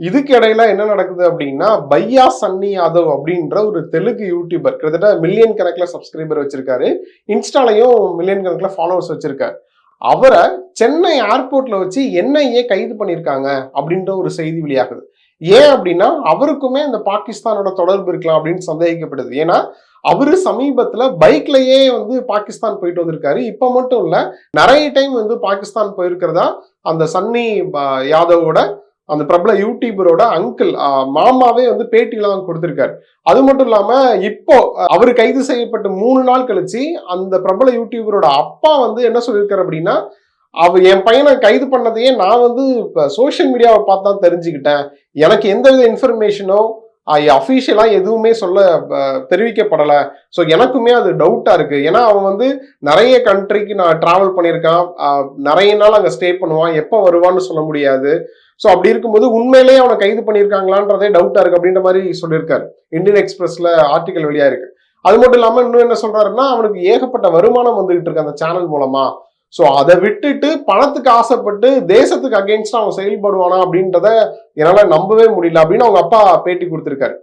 இதுக்கு இடையில என்ன நடக்குது அப்படின்னா பையா சன்னி யாதவ் அப்படின்ற ஒரு தெலுங்கு யூடியூபர் கிட்டத்தட்ட மில்லியன் கணக்கில் சப்ஸ்கிரைபர் வச்சிருக்காரு. இன்ஸ்டாலையும் மில்லியன் கணக்கில் ஃபாலோவர்ஸ் வச்சிருக்காரு. அவரை சென்னை ஏர்போர்ட்ல வச்சு என்ஐஏ கைது பண்ணியிருக்காங்க அப்படின்ற ஒரு செய்தி வெளியாகுது. ஏன் அப்படின்னா அவருக்குமே இந்த பாகிஸ்தானோட தொடர்பு இருக்கலாம் அப்படின்னு சந்தேகிக்கப்படுது. ஏன்னா அவரு சமீபத்துல பைக்லயே வந்து பாகிஸ்தான் போயிட்டு வந்திருக்காரு. இப்ப மட்டும் இல்ல நிறைய டைம் வந்து பாகிஸ்தான் போயிருக்கிறதா அந்த சன்னி யாதவோட அந்த பிரபல யூடியூபரோட அங்கிள் மாமாவே வந்து பேட்டியெல்லாம் கொடுத்திருக்காரு. அது மட்டும் இல்லாம இப்போ அவர் கைது செய்யப்பட்டு மூணு நாள் கழிச்சு அந்த பிரபல யூடியூபரோட அப்பா வந்து என்ன சொல்லியிருக்காரு அப்படின்னா அவ என் பையனை கைது பண்ணதையே நான் வந்து இப்போ சோஷியல் மீடியாவை பார்த்து தான் தெரிஞ்சுக்கிட்டேன். எனக்கு எந்த வித இன்ஃபர்மேஷனோ அஃபீஷியலாக எதுவுமே சொல்ல தெரிவிக்கப்படலை. ஸோ எனக்குமே அது டவுட்டாக இருக்குது ஏன்னா அவன் வந்து நிறைய கண்ட்ரிக்கு நான் ட்ராவல் பண்ணியிருக்கான். நிறைய நாள் அங்கே ஸ்டே பண்ணுவான். எப்போ வருவான்னு சொல்ல முடியாது. ஸோ அப்படி இருக்கும்போது உண்மையிலேயே அவனை கைது பண்ணியிருக்காங்களான்றதே டவுட்டாக இருக்குது அப்படின்ற மாதிரி சொல்லியிருக்காரு. இந்தியன் எக்ஸ்பிரஸில் ஆர்டிக்கல் வெளியாக இருக்கு அது மட்டும் இல்லாமல் இன்னும் என்ன சொல்கிறாருன்னா அவனுக்கு ஏகப்பட்ட வருமானம் வந்துகிட்டு இருக்கு அந்த சேனல் மூலமாக ஸோ அதை விட்டுட்டு பணத்துக்கு ஆசைப்பட்டு தேசத்துக்கு அகேன்ஸ்டாக அவன் செயல்படுவானா அப்படின்றத என்னால் நம்பவே முடியல அப்படின்னு அவங்க அப்பா பேட்டி கொடுத்துருக்காரு.